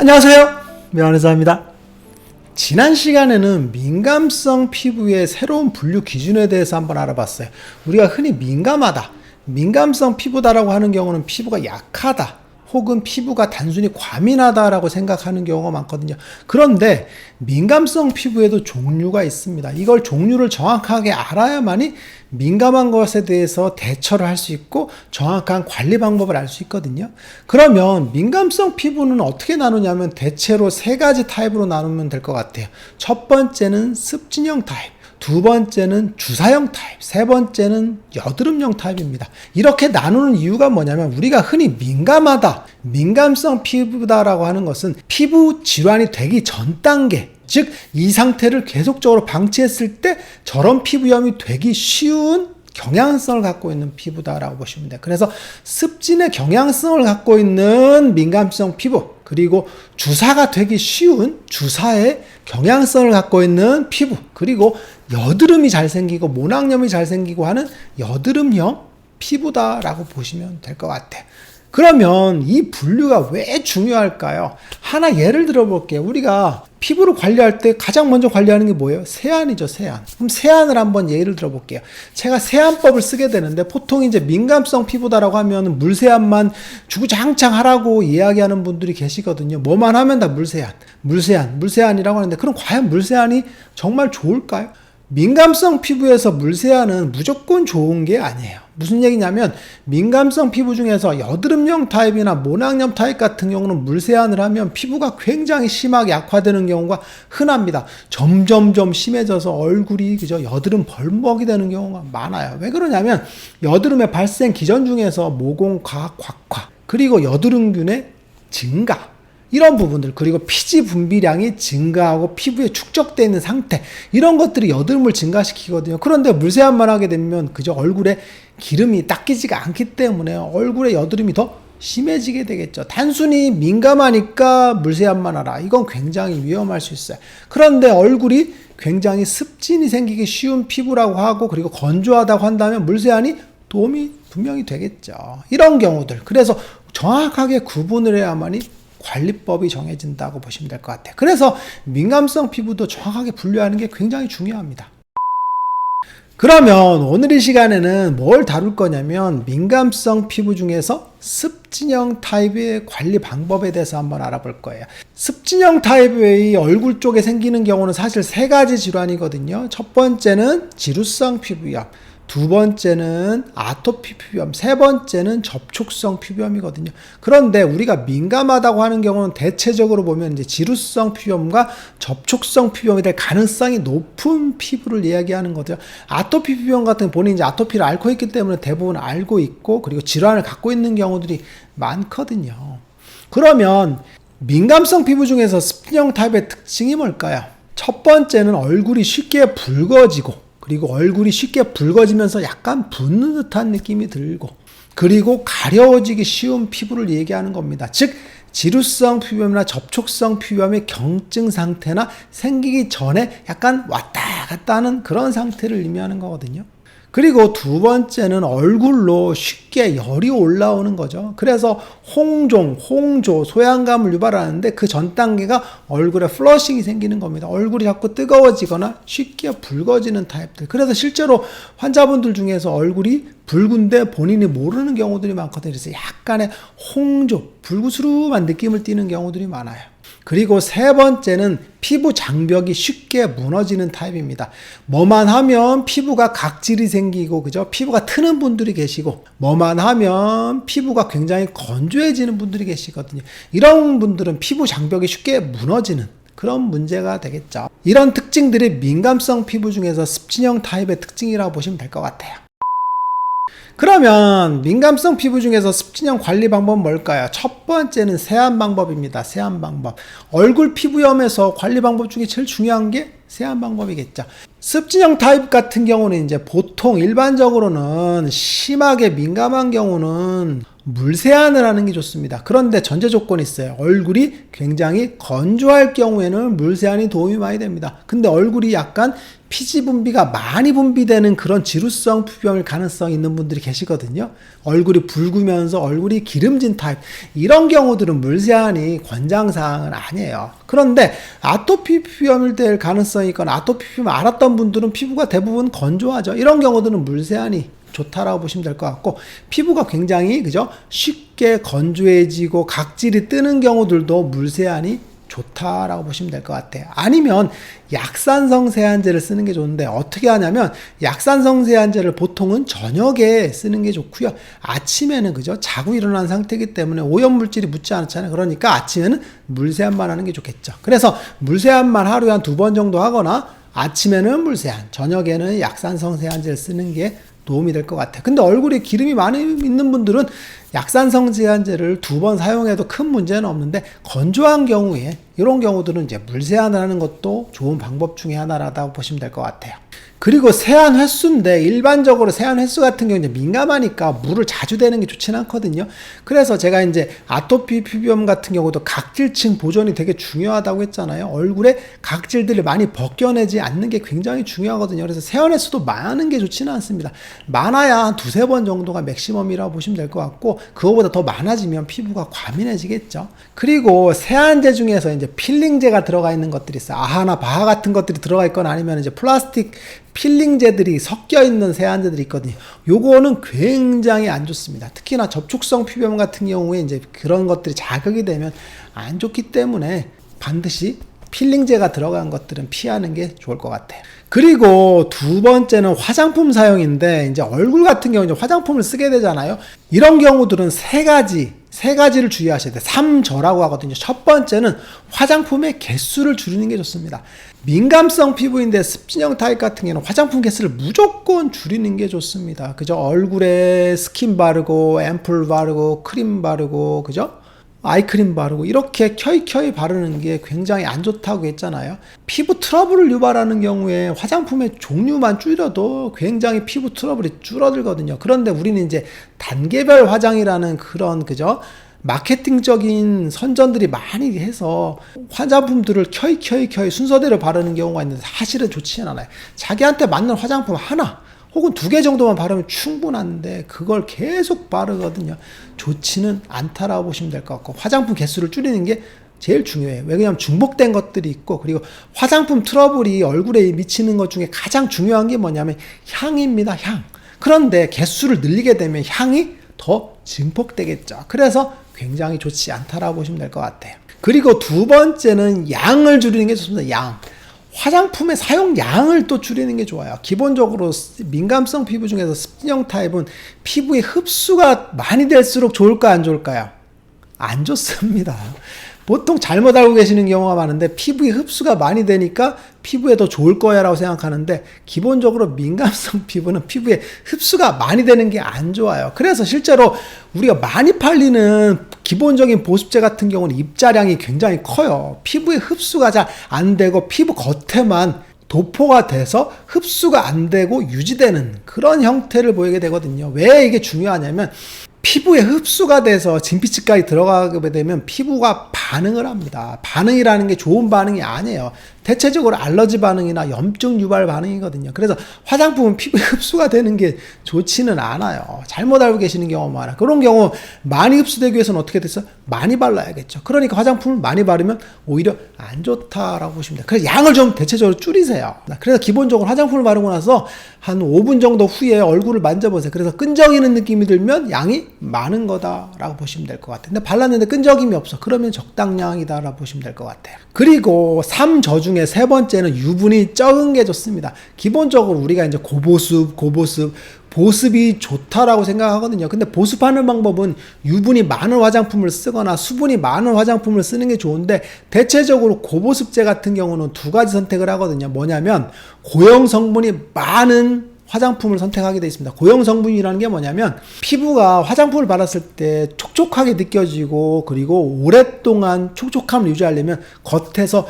안녕하세요. 면회사입니다. 지난 시간에는 민감성 피부의 새로운 분류 기준에 대해서 한번 알아봤어요. 우리가 흔히 민감하다, 민감성 피부다라고 하는 경우는 피부가 약하다, 혹은 피부가 단순히 과민하다라고 생각하는 경우가 많거든요. 그런데 민감성 피부에도 종류가 있습니다. 이걸 종류를 정확하게 알아야만이 민감한 것에 대해서 대처를 할 수 있고 정확한 관리 방법을 알 수 있거든요. 그러면 민감성 피부는 어떻게 나누냐면 대체로 세 가지 타입으로 나누면 될 것 같아요. 첫 번째는 습진형 타입. 두 번째는 주사형 타입, 세 번째는 여드름형 타입입니다. 이렇게 나누는 이유가 뭐냐면 우리가 흔히 민감하다, 민감성 피부다라고 하는 것은 피부 질환이 되기 전 단계, 즉 이 상태를 계속적으로 방치했을 때 저런 피부염이 되기 쉬운 경향성을 갖고 있는 피부다라고 보시면 돼요. 그래서 습진의 경향성을 갖고 있는 민감성 피부, 그리고 주사가 되기 쉬운 주사의 경향성을 갖고 있는 피부, 그리고 여드름이 잘 생기고 모낭염이 잘 생기고 하는 여드름형 피부다라고 보시면 될 것 같아요. 그러면 이 분류가 왜 중요할까요? 하나 예를 들어 볼게요. 우리가 피부를 관리할 때 가장 먼저 관리하는 게 뭐예요? 세안이죠, 세안. 그럼 세안을 한번 예를 들어 볼게요. 제가 세안법을 쓰게 되는데 보통 이제 민감성 피부다라고 하면 물세안만 주구장창 하라고 이야기하는 분들이 계시거든요. 뭐만 하면 다 물세안, 물세안, 물세안이라고 하는데 그럼 과연 물세안이 정말 좋을까요? 민감성 피부에서 물세안은 무조건 좋은 게 아니에요. 무슨 얘기냐면 민감성 피부 중에서 여드름형 타입이나 모낭염 타입 같은 경우는 물세안을 하면 피부가 굉장히 심하게 약화되는 경우가 흔합니다. 점점점 심해져서 얼굴이 그저 여드름 벌먹이 되는 경우가 많아요. 왜 그러냐면 여드름의 발생 기전 중에서 모공 과학 곽화 그리고 여드름균의 증가 이런 부분들 그리고 피지 분비량이 증가하고 피부에 축적되어 있는 상태 이런 것들이 여드름을 증가시키거든요. 그런데 물세안만 하게 되면 그저 얼굴에 기름이 닦이지가 않기 때문에 얼굴에 여드름이 더 심해지게 되겠죠. 단순히 민감하니까 물세안만 하라. 이건 굉장히 위험할 수 있어요. 그런데 얼굴이 굉장히 습진이 생기기 쉬운 피부라고 하고 그리고 건조하다고 한다면 물세안이 도움이 분명히 되겠죠. 이런 경우들. 그래서 정확하게 구분을 해야만이 관리법이 정해진다고 보시면 될 것 같아요. 그래서 민감성 피부도 정확하게 분류하는 게 굉장히 중요합니다. 그러면 오늘 이 시간에는 뭘 다룰 거냐면 민감성 피부 중에서 습진형 타입의 관리 방법에 대해서 한번 알아볼 거예요. 습진형 타입의 얼굴 쪽에 생기는 경우는 사실 세 가지 질환이거든요. 첫 번째는 지루성 피부염. 두 번째는 아토피 피부염, 세 번째는 접촉성 피부염이거든요. 그런데 우리가 민감하다고 하는 경우는 대체적으로 보면 이제 지루성 피부염과 접촉성 피부염이 될 가능성이 높은 피부를 이야기하는 거죠. 아토피 피부염 같은 본인이 이제 아토피를 앓고 있기 때문에 대부분 알고 있고 그리고 질환을 갖고 있는 경우들이 많거든요. 그러면 민감성 피부 중에서 습진형 타입의 특징이 뭘까요? 첫 번째는 얼굴이 쉽게 붉어지고 그리고 얼굴이 쉽게 붉어지면서 약간 붓는 듯한 느낌이 들고 그리고 가려워지기 쉬운 피부를 얘기하는 겁니다. 즉 지루성 피부염이나 접촉성 피부염의 경증 상태나 생기기 전에 약간 왔다 갔다 하는 그런 상태를 의미하는 거거든요. 그리고 두 번째는 얼굴로 쉽게 열이 올라오는 거죠. 그래서 홍종, 홍조, 소양감을 유발하는데 그 전 단계가 얼굴에 플러싱이 생기는 겁니다. 얼굴이 자꾸 뜨거워지거나 쉽게 붉어지는 타입들. 그래서 실제로 환자분들 중에서 얼굴이 붉은데 본인이 모르는 경우들이 많거든요. 그래서 약간의 홍조, 불구스름한 느낌을 띠는 경우들이 많아요. 그리고 세 번째는 피부 장벽이 쉽게 무너지는 타입입니다. 뭐만 하면 피부가 각질이 생기고 그죠? 피부가 트는 분들이 계시고 뭐만 하면 피부가 굉장히 건조해지는 분들이 계시거든요. 이런 분들은 피부 장벽이 쉽게 무너지는 그런 문제가 되겠죠. 이런 특징들이 민감성 피부 중에서 습진형 타입의 특징이라고 보시면 될 것 같아요. 그러면 민감성 피부 중에서 습진형 관리 방법은 뭘까요? 첫 번째는 세안 방법입니다. 세안 방법. 얼굴 피부염에서 관리 방법 중에 제일 중요한 게 세안 방법이겠죠. 습진형 타입 같은 경우는 이제 보통 일반적으로는 심하게 민감한 경우는 물 세안을 하는 게 좋습니다. 그런데 전제 조건이 있어요. 얼굴이 굉장히 건조할 경우에는 물 세안이 도움이 많이 됩니다. 근데 얼굴이 약간 피지 분비가 많이 분비되는 그런 지루성 피부염일 가능성이 있는 분들이 계시거든요. 얼굴이 붉으면서 얼굴이 기름진 타입 이런 경우들은 물 세안이 권장사항은 아니에요. 그런데 아토피 피부염일 될 가능성이 있거나 아토피 피부염 알았던 분들은 피부가 대부분 건조하죠. 이런 경우들은 물 세안이 좋다라고 보시면 될 것 같고 피부가 굉장히 그죠 쉽게 건조해지고 각질이 뜨는 경우들도 물 세안이 좋다라고 보시면 될 것 같아요. 아니면 약산성 세안제를 쓰는 게 좋은데 어떻게 하냐면 약산성 세안제를 보통은 저녁에 쓰는 게 좋고요. 아침에는 그죠 자고 일어난 상태이기 때문에 오염 물질이 묻지 않잖아요. 그러니까 아침에는 물 세안만 하는 게 좋겠죠. 그래서 물 세안만 하루에 한 두 번 정도 하거나 아침에는 물 세안, 저녁에는 약산성 세안제를 쓰는 게 도움이 될 것 같아요. 근데 얼굴에 기름이 많이 있는 분들은 약산성 제한제를 두 번 사용해도 큰 문제는 없는데 건조한 경우에 이런 경우들은 이제 물 세안을 하는 것도 좋은 방법 중에 하나라고 보시면 될 것 같아요. 그리고 세안 횟수인데 일반적으로 세안 횟수 같은 경우 이제 민감하니까 물을 자주 대는 게 좋지는 않거든요. 그래서 제가 이제 아토피 피부염 같은 경우도 각질층 보존이 되게 중요하다고 했잖아요. 얼굴에 각질들을 많이 벗겨내지 않는 게 굉장히 중요하거든요. 그래서 세안 횟수도 많은 게 좋지는 않습니다. 많아야 한 두세 번 정도가 맥시멈이라고 보시면 될 것 같고 그거보다 더 많아지면 피부가 과민해지겠죠. 그리고 세안제 중에서 이제 필링제가 들어가 있는 것들이 있어요. 아하나 바하 같은 것들이 들어가 있거나 아니면 이제 플라스틱 필링제들이 섞여 있는 세안제들이 있거든요. 요거는 굉장히 안 좋습니다. 특히나 접촉성 피부염 같은 경우에 이제 그런 것들이 자극이 되면 안 좋기 때문에 반드시 필링제가 들어간 것들은 피하는 게 좋을 것 같아요. 그리고 두 번째는 화장품 사용인데 이제 얼굴 같은 경우 이제 화장품을 쓰게 되잖아요. 이런 경우들은 세 가지 세 가지를 주의하셔야 돼요. 3저라고 하거든요. 첫 번째는 화장품의 개수를 줄이는 게 좋습니다. 민감성 피부인데 습진형 타입 같은 경우는 화장품 개수를 무조건 줄이는 게 좋습니다. 그죠? 얼굴에 스킨 바르고 앰플 바르고 크림 바르고 그죠? 아이크림 바르고 이렇게 켜이켜이 바르는 게 굉장히 안 좋다고 했잖아요. 피부 트러블을 유발하는 경우에 화장품의 종류만 줄여도 굉장히 피부 트러블이 줄어들거든요. 그런데 우리는 이제 단계별 화장이라는 그런 그죠? 마케팅적인 선전들이 많이 해서 화장품들을 켜이 켜이 켜이 순서대로 바르는 경우가 있는데 사실은 좋지 않아요. 자기한테 맞는 화장품 하나 혹은 두 개 정도만 바르면 충분한데 그걸 계속 바르거든요. 좋지는 않다라고 보시면 될 것 같고 화장품 개수를 줄이는 게 제일 중요해요. 왜냐하면 중복된 것들이 있고 그리고 화장품 트러블이 얼굴에 미치는 것 중에 가장 중요한 게 뭐냐면 향입니다. 향. 그런데 개수를 늘리게 되면 향이 더 증폭되겠죠. 그래서 굉장히 좋지 않다라고 보시면 될 것 같아요. 그리고 두 번째는 양을 줄이는 게 좋습니다. 양. 화장품의 사용 양을 또 줄이는 게 좋아요. 기본적으로 민감성 피부 중에서 습진형 타입은 피부의 흡수가 많이 될수록 좋을까 안 좋을까요? 안 좋습니다. 보통 잘못 알고 계시는 경우가 많은데 피부의 흡수가 많이 되니까 피부에 더 좋을 거야 라고 생각하는데 기본적으로 민감성 피부는 피부에 흡수가 많이 되는 게 안 좋아요. 그래서 실제로 우리가 많이 팔리는 기본적인 보습제 같은 경우는 입자량이 굉장히 커요. 피부에 흡수가 잘 안 되고 피부 겉에만 도포가 돼서 흡수가 안 되고 유지되는 그런 형태를 보이게 되거든요. 왜 이게 중요하냐면 피부에 흡수가 돼서 진피층까지 들어가게 되면 피부가 반응을 합니다. 반응이라는 게 좋은 반응이 아니에요. 대체적으로 알러지 반응이나 염증 유발 반응이거든요. 그래서 화장품은 피부에 흡수가 되는 게 좋지는 않아요. 잘못 알고 계시는 경우가 많아. 그런 경우 많이 흡수되기 위해서는 어떻게 됐어? 많이 발라야겠죠. 그러니까 화장품을 많이 바르면 오히려 안 좋다라고 보시면 돼요. 그래서 양을 좀 대체적으로 줄이세요. 그래서 기본적으로 화장품을 바르고 나서 한 5분 정도 후에 얼굴을 만져보세요. 그래서 끈적이는 느낌이 들면 양이 많은 거다라고 보시면 될 것 같아요. 근데 발랐는데 끈적임이 없어. 그러면 적당량이다라고 보시면 될 것 같아요. 그리고 3저 중에 세 번째는 유분이 적은 게 좋습니다. 기본적으로 우리가 이제 고보습, 고보습, 보습이 좋다라고 생각하거든요. 근데 보습하는 방법은 유분이 많은 화장품을 쓰거나 수분이 많은 화장품을 쓰는 게 좋은데 대체적으로 고보습제 같은 경우는 두 가지 선택을 하거든요. 뭐냐면 고형 성분이 많은 화장품을 선택하게 되어 있습니다. 고형 성분이라는 게 뭐냐면 피부가 화장품을 발랐을 때 촉촉하게 느껴지고 그리고 오랫동안 촉촉함을 유지하려면 겉에서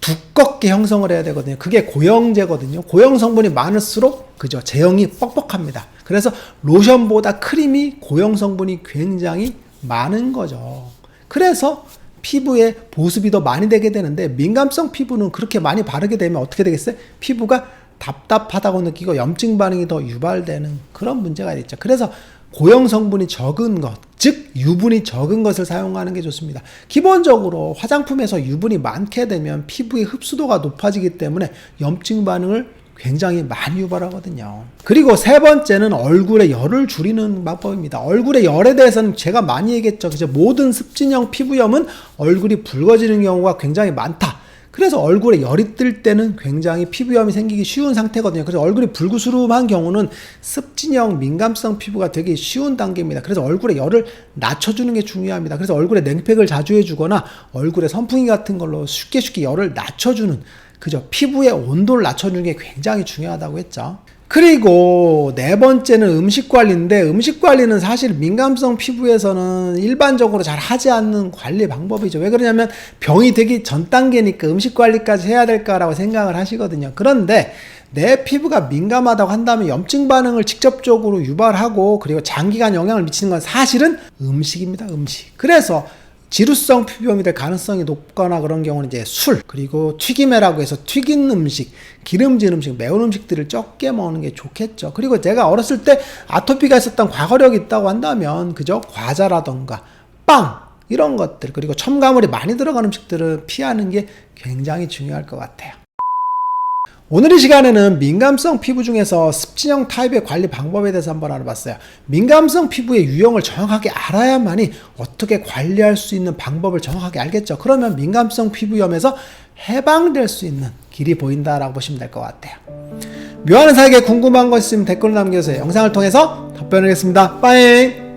두껍게 형성을 해야 되거든요. 그게 고형제거든요. 고형 성분이 많을수록 그죠 제형이 뻑뻑합니다. 그래서 로션보다 크림이 고형 성분이 굉장히 많은 거죠. 그래서 피부에 보습이 더 많이 되게 되는데 민감성 피부는 그렇게 많이 바르게 되면 어떻게 되겠어요? 피부가 답답하다고 느끼고 염증 반응이 더 유발되는 그런 문제가 있죠. 그래서 고형 성분이 적은 것, 즉 유분이 적은 것을 사용하는 게 좋습니다. 기본적으로 화장품에서 유분이 많게 되면 피부의 흡수도가 높아지기 때문에 염증 반응을 굉장히 많이 유발하거든요. 그리고 세 번째는 얼굴에 열을 줄이는 방법입니다. 얼굴에 열에 대해서는 제가 많이 얘기했죠. 그죠? 모든 습진형 피부염은 얼굴이 붉어지는 경우가 굉장히 많다. 그래서 얼굴에 열이 뜰 때는 굉장히 피부염이 생기기 쉬운 상태거든요. 그래서 얼굴이 불구스름한 경우는 습진형 민감성 피부가 되기 쉬운 단계입니다. 그래서 얼굴에 열을 낮춰주는 게 중요합니다. 그래서 얼굴에 냉팩을 자주 해주거나 얼굴에 선풍기 같은 걸로 쉽게 쉽게 열을 낮춰주는 그죠. 피부의 온도를 낮춰주는 게 굉장히 중요하다고 했죠. 그리고 네 번째는 음식 관리인데 음식 관리는 사실 민감성 피부에서는 일반적으로 잘 하지 않는 관리 방법이죠. 왜 그러냐면 병이 되기 전 단계니까 음식 관리까지 해야 될까라고 생각을 하시거든요. 그런데 내 피부가 민감하다고 한다면 염증 반응을 직접적으로 유발하고 그리고 장기간 영향을 미치는 건 사실은 음식입니다. 음식. 그래서 지루성 피부염이 될 가능성이 높거나 그런 경우는 이제 술 그리고 튀김회라고 해서 튀긴 음식, 기름진 음식, 매운 음식들을 적게 먹는 게 좋겠죠. 그리고 제가 어렸을 때 아토피가 있었던 과거력이 있다고 한다면 그죠 과자라던가 빵 이런 것들 그리고 첨가물이 많이 들어간 음식들을 피하는 게 굉장히 중요할 것 같아요. 오늘 이 시간에는 민감성 피부 중에서 습진형 타입의 관리 방법에 대해서 한번 알아봤어요. 민감성 피부의 유형을 정확하게 알아야만이 어떻게 관리할 수 있는 방법을 정확하게 알겠죠. 그러면 민감성 피부염에서 해방될 수 있는 길이 보인다라고 보시면 될 것 같아요. 묘하는 사에게 궁금한 것 있으면 댓글 남겨주세요. 영상을 통해서 답변하겠습니다. 빠이!